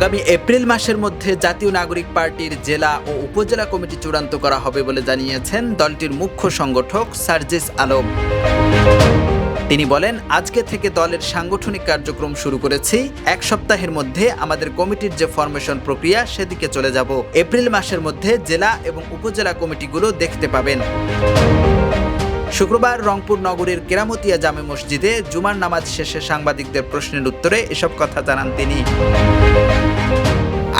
আগামী এপ্রিল মাসের মধ্যে জাতীয় নাগরিক পার্টির জেলা ও উপজেলা কমিটি চূড়ান্ত করা হবে বলে জানিয়েছেন দলটির মুখ্য সংগঠক সার্জিস আলম। তিনি বলেন, আজকে থেকে দলের সাংগঠনিক কার্যক্রম শুরু করেছি। এক সপ্তাহের মধ্যে আমাদের কমিটির যে ফরমেশন প্রক্রিয়া, সেদিকে চলে যাব। এপ্রিল মাসের মধ্যে জেলা এবং উপজেলা কমিটিগুলো দেখতে পাবেন। শুক্রবার রংপুর নগরের কেরামতিয়া জামে মসজিদে জুমার নামাজ শেষে সাংবাদিকদের প্রশ্নের উত্তরে এসব কথা জানান তিনি।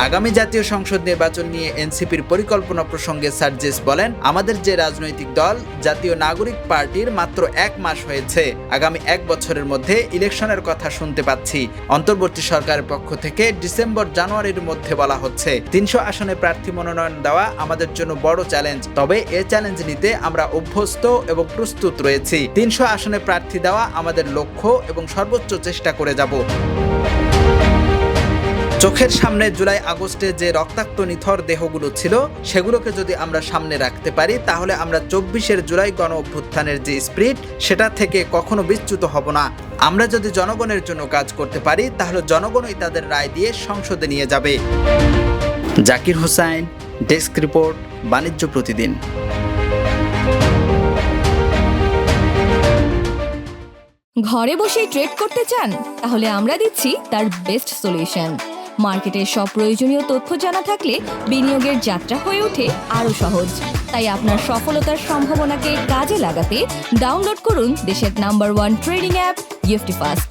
আগামী জাতীয় সংসদ নির্বাচন নিয়ে এনসিপির পরিকল্পনা প্রসঙ্গে সার্জেস বলেন, আমাদের যে রাজনৈতিক দল, জাতীয় নাগরিক পার্টির মাত্র এক মাস হয়েছে। আগামী এক বছরের মধ্যে ইলেকশনের কথা শুনতে পাচ্ছি। অন্তর্বর্তী সরকারের পক্ষ থেকে ডিসেম্বর, জানুয়ারির মধ্যে বলা হচ্ছে, তিনশো আসনে প্রার্থী মনোনয়ন দেওয়া আমাদের জন্য বড় চ্যালেঞ্জ। তবে এ চ্যালেঞ্জ নিতে আমরা অভ্যস্ত এবং প্রস্তুত রয়েছি। তিনশো আসনে প্রার্থী দেওয়া আমাদের লক্ষ্য এবং সর্বোচ্চ চেষ্টা করে যাব। চোখের সামনে জুলাই আগস্টে যে রক্তাক্ত নিথর দেহগুলো ছিল, সেগুলোকে যদি আমরা সামনে রাখতে পারি, তাহলে আমরা চব্বিশের জুলাই গণ অভ্যুত্থানের যে স্পিরিট সেটা থেকে কখনো বিচ্যুত হব না। আমরা যদি জনগণের জন্য কাজ করতে পারি, তাহলে জনগণই তাদের রায় দিয়ে সংসদে নিয়ে যাবে। জাকির হোসাইন, ডেস্ক রিপোর্ট, বাণিজ্য প্রতিদিন। ঘরে বসেই ট্রেড করতে চান? তাহলে আমরা দিচ্ছি তার বেস্ট সলিউশন মার্কেটের সব প্রয়োজনীয় তথ্য জানা থাকলে বিনিয়োগের যাত্রা হয়ে ওঠে আরও সহজ। তাই আপনার সফলতার সম্ভাবনাকে কাজে লাগাতে ডাউনলোড করুন দেশের নাম্বার ওয়ান ট্রেডিং অ্যাপ গিফটি ফাস্ট